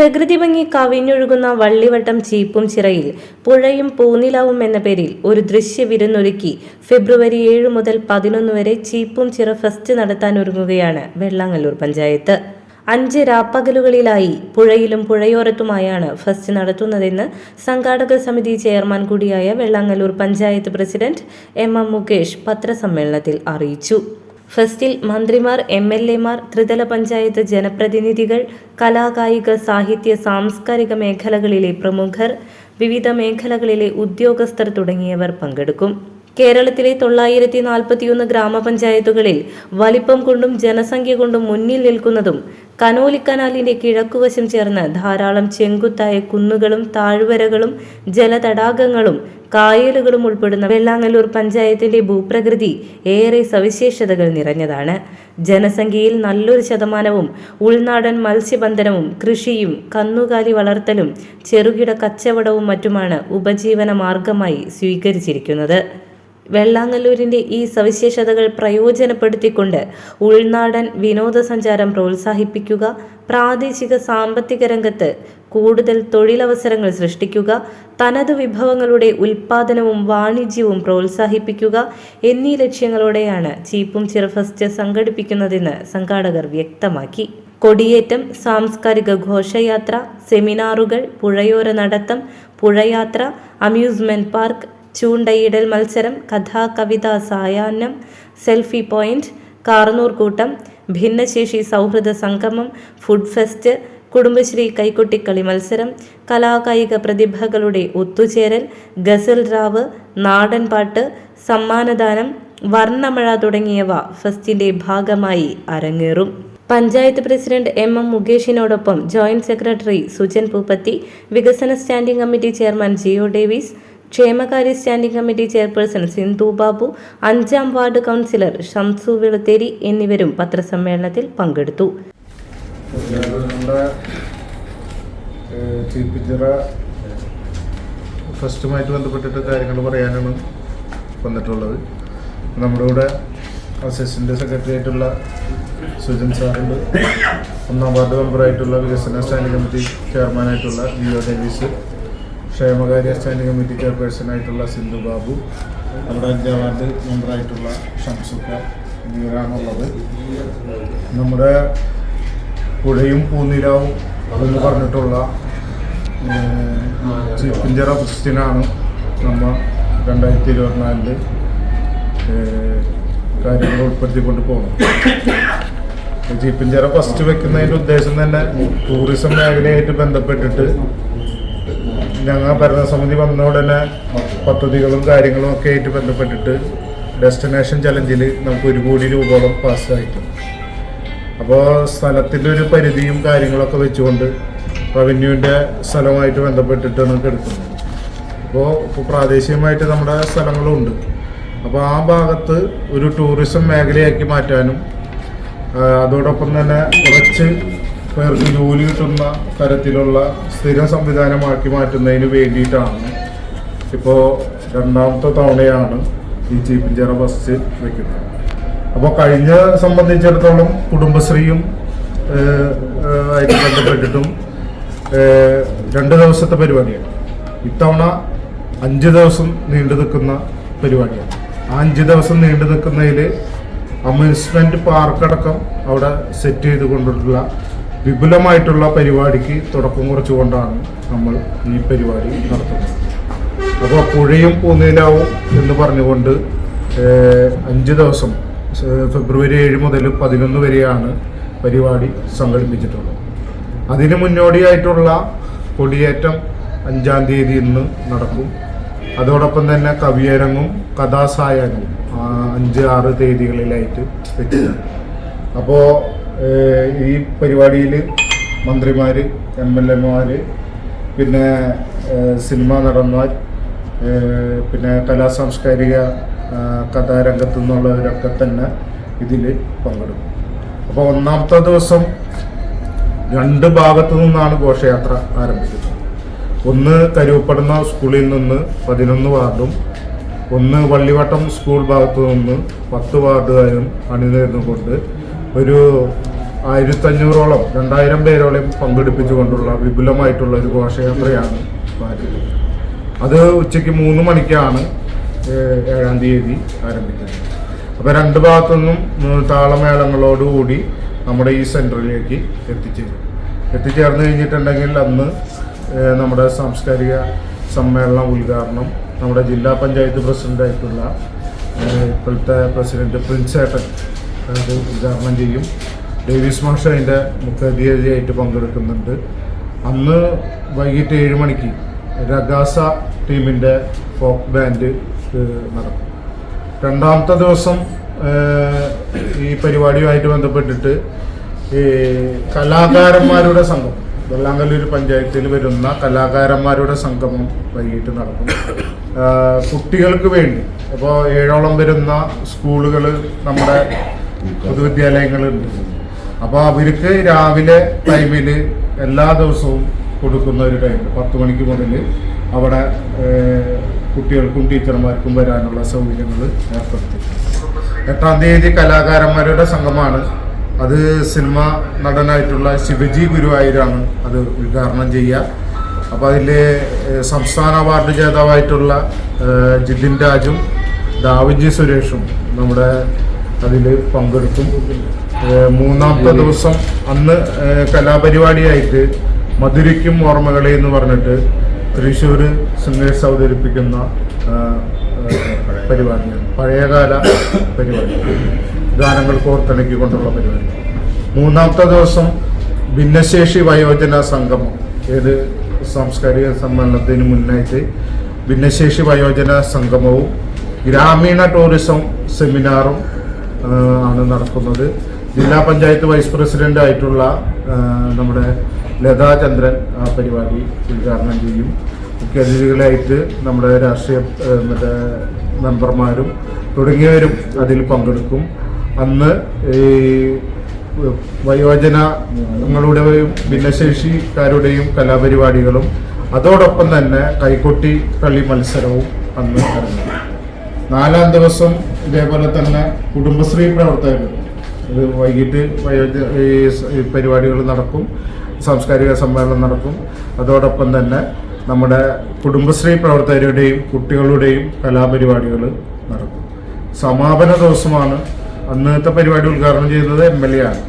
പ്രകൃതി ഭംഗി കവിഞ്ഞൊഴുകുന്ന വള്ളിവട്ടം ചീപ്പും ചിറയിൽ പുഴയും പൂനിലാവും എന്ന പേരിൽ ഒരു ദൃശ്യ വിരുന്നൊരുക്കി ഫെബ്രുവരി ഏഴ് മുതൽ പതിനൊന്ന് വരെ ചീപ്പും ചിറ ഫെസ്റ്റ് നടത്താൻ ഒരുങ്ങുകയാണ് വെള്ളാങ്ങല്ലൂർ പഞ്ചായത്ത്. അഞ്ച് രാപ്പകലുകളിലായി പുഴയിലും പുഴയോരത്തുമായാണ് ഫെസ്റ്റ് നടത്തുന്നതെന്ന് സംഘാടക സമിതി ചെയർമാൻ കൂടിയായ Vellangallur panchayat president M M Mukesh പത്രസമ്മേളനത്തിൽ അറിയിച്ചു. ഫെസ്റ്റിൽ മന്ത്രിമാർ എം എൽ എമാർ ത്രിതല പഞ്ചായത്ത് ജനപ്രതിനിധികൾ കലാകായിക സാഹിത്യ സാംസ്കാരിക മേഖലകളിലെ പ്രമുഖർ വിവിധ മേഖലകളിലെ ഉദ്യോഗസ്ഥർ തുടങ്ങിയവർ പങ്കെടുക്കും. കേരളത്തിലെ തൊള്ളായിരത്തി നാൽപ്പത്തിയൊന്ന് ഗ്രാമപഞ്ചായത്തുകളിൽ വലിപ്പം കൊണ്ടും ജനസംഖ്യ കൊണ്ടും മുന്നിൽ നിൽക്കുന്നതും കനോലി കനാലിന്റെ കിഴക്കുവശം ചേർന്ന് ധാരാളം ചെങ്കുത്തായ കുന്നുകളും താഴ്വരകളും ജലതടാകങ്ങളും കായലുകളും ഉൾപ്പെടുന്ന വെള്ളാങ്ങല്ലൂർ പഞ്ചായത്തിന്റെ ഭൂപ്രകൃതി ഏറെ സവിശേഷതകൾ നിറഞ്ഞതാണ്. ജനസംഖ്യയിൽ നല്ലൊരു ശതമാനവും ഉൾനാടൻ മത്സ്യബന്ധനവും കൃഷിയും കന്നുകാലി വളർത്തലും ചെറുകിട കച്ചവടവും മറ്റുമാണ് ഉപജീവന മാർഗമായി സ്വീകരിച്ചിരിക്കുന്നത്. വെള്ളാങ്ങല്ലൂരിന്റെ ഈ സവിശേഷതകൾ പ്രയോജനപ്പെടുത്തിക്കൊണ്ട് ഉൾനാടൻ വിനോദസഞ്ചാരം പ്രോത്സാഹിപ്പിക്കുക പ്രാദേശിക സാമ്പത്തിക രംഗത്ത് കൂടുതൽ തൊഴിലവസരങ്ങൾ സൃഷ്ടിക്കുക തനത് വിഭവങ്ങളുടെ ഉൽപാദനവും വാണിജ്യവും പ്രോത്സാഹിപ്പിക്കുക എന്നീ ലക്ഷ്യങ്ങളോടെയാണ് ചീപ്പും ചിറഫസ്റ്റ് സംഘടിപ്പിക്കുന്നതെന്ന് സംഘാടകർ വ്യക്തമാക്കി. കൊടിയേറ്റം സാംസ്കാരിക ഘോഷയാത്ര സെമിനാറുകൾ പുഴയോര നടത്തം പുഴയാത്ര അമ്യൂസ്മെന്റ് പാർക്ക് ചൂണ്ടയിടൽ മത്സരം കഥാ കവിത സായാഹ്നം സെൽഫി പോയിന്റ് കാർന്നൂർ കൂട്ടം ഭിന്നശേഷി സൗഹൃദ സംഗമം ഫുഡ് ഫെസ്റ്റ് കുടുംബശ്രീ കൈക്കുട്ടിക്കളി മത്സരം കലാകായിക പ്രതിഭകളുടെ ഒത്തുചേരൽ ഗസൽ റാവ് നാടൻപാട്ട് സമ്മാനദാനം വർണമഴ തുടങ്ങിയവ ഫെസ്റ്റിന്റെ ഭാഗമായി അരങ്ങേറും. പഞ്ചായത്ത് പ്രസിഡന്റ് എം എം മുകേഷിനോടൊപ്പം ജോയിന്റ് സെക്രട്ടറി സുജൻ പൂപ്പത്തി വികസന standing committee chairman Jio Davis ക്ഷേമകാര്യ standing committee chairperson Sindhu Babu അഞ്ചാം വാർഡ് കൗൺസിലർ ഷംസു വെളുത്തേരി എന്നിവരും പത്രസമ്മേളനത്തിൽ പങ്കെടുത്തു. ഫസ്റ്റുമായിട്ട് ബന്ധപ്പെട്ടിട്ട് കാര്യങ്ങൾ പറയാനാണ് വന്നിട്ടുള്ളത്. നമ്മുടെ കൂടെ അസിസ്റ്റന്റ് സെക്രട്ടറി ആയിട്ടുള്ള സുജൻ സാറുണ്ട്. ഒന്നാം വാർഡ് മെമ്പറായിട്ടുള്ള വികസന സ്റ്റാൻഡിംഗ് കമ്മിറ്റി ചെയർമാനായിട്ടുള്ള ജിയോ ഡേവിസ്. ക്ഷേമകാര്യ സ്റ്റാൻഡിംഗ് കമ്മിറ്റി ചെയർപേഴ്സൺ ആയിട്ടുള്ള സിന്ധു ബാബു നമ്മുടെ അഞ്ചാം വാർഡ് മെമ്പറായിട്ടുള്ള ഷംസുക്ക എന്നിവരാണുള്ളത്. നമ്മുടെ പുഴയും പൂനിലാവും എന്ന് പറഞ്ഞിട്ടുള്ള ചിപ്പിഞ്ചറ ക്രിസ്ത്യനാണ് നമ്മൾ രണ്ടായിരത്തി ഇരുപത്തിനാലിൽ കാര്യങ്ങൾ ഉൾപ്പെടുത്തിക്കൊണ്ട് പോകുന്നത്. ചീപ്പിഞ്ചിറ ഫസ്റ്റ് വെക്കുന്നതിന്റെ ഉദ്ദേശം തന്നെ ടൂറിസം മേഖലയായിട്ട് ബന്ധപ്പെട്ടിട്ട് ഞങ്ങൾ ഭരണസമിതി വന്ന ഉടനെ പദ്ധതികളും കാര്യങ്ങളും ഒക്കെ ആയിട്ട് ബന്ധപ്പെട്ടിട്ട് ഡെസ്റ്റിനേഷൻ ചലഞ്ചിൽ നമുക്ക് ഒരു കോടി രൂപയോളം പാസ്സായിട്ടുണ്ട് അപ്പോൾ സ്ഥലത്തിന്റെ ഒരു പരിധിയും കാര്യങ്ങളൊക്കെ വെച്ചുകൊണ്ട് റവന്യൂവിന്റെ സ്ഥലവുമായിട്ട് ബന്ധപ്പെട്ടിട്ടാണ് നമുക്ക് എടുക്കുന്നത് അപ്പോൾ ഇപ്പോൾ പ്രാദേശികമായിട്ട് നമ്മുടെ സ്ഥലങ്ങളുണ്ട്. അപ്പോൾ ആ ഭാഗത്ത് ഒരു ടൂറിസം മേഖലയാക്കി മാറ്റാനും അതോടൊപ്പം തന്നെ കുറച്ച് പേർക്ക് ജോലി കിട്ടുന്ന തരത്തിലുള്ള സ്ഥിര സംവിധാനമാക്കി മാറ്റുന്നതിന് വേണ്ടിയിട്ടാണ്. ഇപ്പോൾ രണ്ടാമത്തെ തവണയാണ് ഈ ചീപ്പിഞ്ചിറ ബസ് വയ്ക്കുന്നത് അപ്പോൾ കഴിഞ്ഞ സംബന്ധിച്ചിടത്തോളം കുടുംബശ്രീയും ആയിട്ട് ബന്ധപ്പെട്ടിട്ടും രണ്ട് ദിവസത്തെ പരിപാടിയാണ്. ഇത്തവണ അഞ്ച് ദിവസം നീണ്ടു നിൽക്കുന്ന പരിപാടിയാണ്. ആ അഞ്ച് ദിവസം നീണ്ടു നിൽക്കുന്നതിൽ അമ്യൂസ്മെന്റ് പാർക്കടക്കം അവിടെ സെറ്റ് ചെയ്തുകൊണ്ടുള്ള വിപുലമായിട്ടുള്ള പരിപാടിക്ക് തുടക്കം കുറച്ചുകൊണ്ടാണ് നമ്മൾ ഈ പരിപാടി നടത്തുന്നത്. അപ്പോൾ പുഴയും പൂന്നീലാവും എന്ന് പറഞ്ഞുകൊണ്ട് അഞ്ച് ദിവസം ഫെബ്രുവരി ഏഴ് മുതൽ പതിനൊന്ന് വരെയാണ് പരിപാടി സംഘടിപ്പിച്ചിട്ടുള്ളത്. അതിന് മുന്നോടിയായിട്ടുള്ള കൊടിയേറ്റം അഞ്ചാം തീയതി ഇന്ന് നടക്കും. അതോടൊപ്പം തന്നെ കവിയരങ്ങും കഥാസായനവും അഞ്ച് ആറ് തീയതികളിലായിട്ട് വെച്ചിട്ടുണ്ട്. അപ്പോൾ ഈ പരിപാടിയിൽ മന്ത്രിമാർ എം എൽ എമാർ പിന്നെ സിനിമാ നടന്മാർ പിന്നെ കലാ സാംസ്കാരിക ആ, കഥാരംഗത്തു നിന്നുള്ളവരൊക്കെ തന്നെ ഇതിൽ പങ്കെടുക്കും. അപ്പോൾ ഒന്നാമത്തെ ദിവസം രണ്ട് ഭാഗത്തു നിന്നാണ് ഘോഷയാത്ര ആരംഭിക്കുന്നത്. ഒന്ന് കരുവപ്പെടുന്ന സ്കൂളിൽ നിന്ന് പതിനൊന്ന് വാർഡും ഒന്ന് വള്ളിവട്ടം സ്കൂൾ ഭാഗത്തു നിന്ന് പത്ത് വാർഡുകാരും അണിനിരന്നുകൊണ്ട് ഒരു ആയിരത്തഞ്ഞൂറോളം രണ്ടായിരം പേരോളം പങ്കെടുപ്പിച്ചുകൊണ്ടുള്ള വിപുലമായിട്ടുള്ള ഒരു ഘോഷയാത്രയാണ് അത് ഉച്ചയ്ക്ക് മൂന്ന് മണിക്കാണ് ഏഴാം തീയതി ആരംഭിക്കുന്നത്. അപ്പോൾ രണ്ട് ഭാഗത്തുനിന്നും നിന്നും താളമേളങ്ങളോടുകൂടി നമ്മുടെ ഈ സെന്ററിലേക്ക് എത്തിച്ചേരും. എത്തിച്ചേർന്ന് കഴിഞ്ഞിട്ടുണ്ടെങ്കിൽ അന്ന് നമ്മുടെ സാംസ്കാരിക സമ്മേളനം ഉദ്ഘാടനം നമ്മുടെ ജില്ലാ പഞ്ചായത്ത് പ്രസിഡന്റായിട്ടുള്ള ഇപ്പോഴത്തെ പ്രസിഡന്റ് പ്രിൻസ് ഏട്ടൻ അത് ഉദ്ഘാടനം ചെയ്യും. ഡേവിസ് മാഷ അതിന്റെ മുഖ്യാതിഥിയായിട്ട് പങ്കെടുക്കുന്നുണ്ട്. അന്ന് വൈകിട്ട് ഏഴ് മണിക്ക് രഗാസ ടീമിന്റെ ഫോക്ക് ബാൻഡ് നടക്കും. രണ്ടാമത്തെ ദിവസം ഈ പരിപാടിയുമായിട്ട് ബന്ധപ്പെട്ടിട്ട് ഈ കലാകാരന്മാരുടെ സംഘം വെള്ളാങ്കല്ലൂർ പഞ്ചായത്തിൽ വരുന്ന കലാകാരന്മാരുടെ സംഗമം വൈകിട്ട് നടക്കും. കുട്ടികൾക്ക് വേണ്ടി അപ്പോൾ ഏഴോളം വരുന്ന സ്കൂളുകൾ നമ്മുടെ പൊതുവിദ്യാലയങ്ങളുണ്ട് അപ്പോൾ അവർക്ക് രാവിലെ ടൈമിൽ എല്ലാ ദിവസവും കൊടുക്കുന്ന ഒരു ടൈം പത്ത് മണിക്ക് മുതൽ അവിടെ കുട്ടികൾക്കും ടീച്ചർമാർക്കും വരാനുള്ള സൗകര്യങ്ങൾ ഏർപ്പെടുത്തി. എട്ടാം തീയതി കലാകാരന്മാരുടെ സംഘമാണ് അത് സിനിമ നടനായിട്ടുള്ള ശിവജി ഗുരുവായൂരാണ് അത് ഉദ്ഘാടനം ചെയ്യുക. അപ്പോൾ അതിൽ സംസ്ഥാന അവാർഡ് ജേതാവായിട്ടുള്ള ജിതിൻ രാജും ദാവിജി സുരേഷും നമ്മുടെ അതിൽ പങ്കെടുക്കും. മൂന്നാമത്തെ ദിവസം അന്ന് കലാപരിപാടിയായിട്ട് മധുരയ്ക്കും ഓർമ്മകളെ എന്ന് പറഞ്ഞിട്ട് തൃശ്ശൂർ സിംഗേഴ്സ് അവതരിപ്പിക്കുന്ന പരിപാടിയാണ്. പഴയകാല പരിപാടി. ഗാനങ്ങൾ കോർത്തിണക്കിക്കൊണ്ടുള്ള പരിപാടി. മൂന്നാമത്തെ ദിവസം ഭിന്നശേഷി വയോജന സംഗമം. ഏത് സാംസ്കാരിക സമ്മേളനത്തിന് മുന്നായിട്ട് ഭിന്നശേഷി വയോജന സംഗമവും ഗ്രാമീണ ടൂറിസം സെമിനാറും ആണ് നടക്കുന്നത്. ജില്ലാ പഞ്ചായത്ത് വൈസ് പ്രസിഡന്റ് ആയിട്ടുള്ള നമ്മുടെ ലതാ ചന്ദ്രൻ ആ പരിപാടി ഉദ്ഘാടനം ചെയ്യും. മുഖ്യ അതിഥികളായിട്ട് നമ്മുടെ രാഷ്ട്രീയ മറ്റേ മെമ്പർമാരും തുടങ്ങിയവരും അതിൽ പങ്കെടുക്കും. അന്ന് ഈ വയോജനങ്ങളുടെയും ഭിന്നശേഷിക്കാരുടെയും കലാപരിപാടികളും അതോടൊപ്പം തന്നെ കൈകൊട്ടി കളി മത്സരവും അന്ന് നടന്നു. നാലാം ദിവസം ഇതേപോലെ തന്നെ കുടുംബശ്രീ പ്രവർത്തകർ. വൈകിട്ട് ഈ പരിപാടികൾ നടക്കും സാംസ്കാരിക സമ്മേളനം നടക്കും. അതോടൊപ്പം തന്നെ നമ്മുടെ കുടുംബശ്രീ പ്രവർത്തകരുടെയും കുട്ടികളുടെയും കലാപരിപാടികൾ നടക്കും. സമാപന ദിവസമാണ്. അന്നത്തെ പരിപാടി ഉദ്ഘാടനം ചെയ്യുന്നത് എം എൽ എ ആണ്.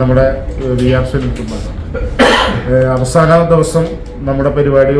നമ്മുടെ വി ആർ സുനിൽകുമാർ. കുമാർ അവസാന ദിവസം നമ്മുടെ പരിപാടി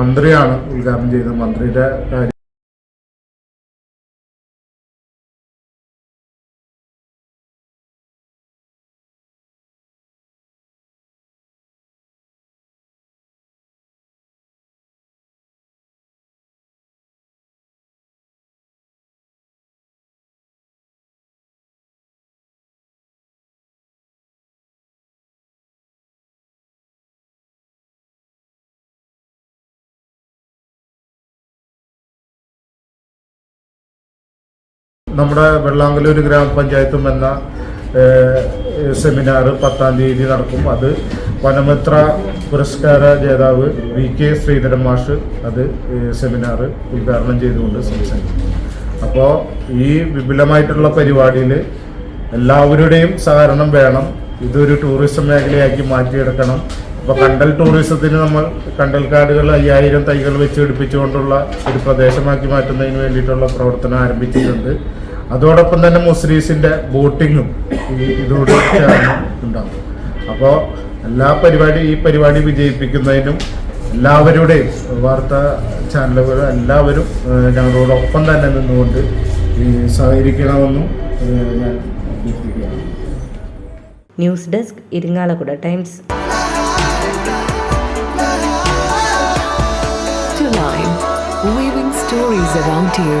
മന്ത്രിയാണ് ഉദ്ഘാടനം ചെയ്തത്. മന്ത്രിയുടെ നമ്മുടെ വെള്ളാങ്കലൂർ ഗ്രാമപഞ്ചായത്തും എന്ന സെമിനാർ പത്താം തീയതി നടക്കും. അത് വനമിത്ര പുരസ്കാര ജേതാവ് വി കെ ശ്രീധരൻ മാഷ് അത് സെമിനാർ ഉദ്ഘാടനം ചെയ്തുകൊണ്ട് സംസാരിക്കും. അപ്പോൾ ഈ വിപുലമായിട്ടുള്ള പരിപാടിയിൽ എല്ലാവരുടെയും സഹകരണം വേണം. ഇതൊരു ടൂറിസം മേഖലയാക്കി മാറ്റിയെടുക്കണം. അപ്പോൾ കണ്ടൽ ടൂറിസത്തിന് നമ്മൾ കണ്ടൽ കാടുകൾ അയ്യായിരം തൈകൾ വെച്ച് പിടിപ്പിച്ചുകൊണ്ടുള്ള ഒരു പ്രദേശമാക്കി മാറ്റുന്നതിന് വേണ്ടിയിട്ടുള്ള പ്രവർത്തനം ആരംഭിച്ചിട്ടുണ്ട്. അതോടൊപ്പം തന്നെ മുസ്ലിസിന്റെ ബോട്ടിങ്ങും ഈ ഇതോട് ചേർന്ന് ഉണ്ടാകും. അപ്പോൾ എല്ലാ പരിപാടി ഈ പരിപാടി വിജയിപ്പിക്കുന്നതിനും എല്ലാവരുടെയും വാർത്താ ചാനലുകൾ എല്ലാവരും ഞങ്ങളോടൊപ്പം തന്നെ നിന്നുകൊണ്ട് ഈ സഹകരിക്കണമെന്നും ഞാൻ അഭ്യർത്ഥിക്കുകയാണ്. News desk Irinjalakuda times. Weaving stories around you.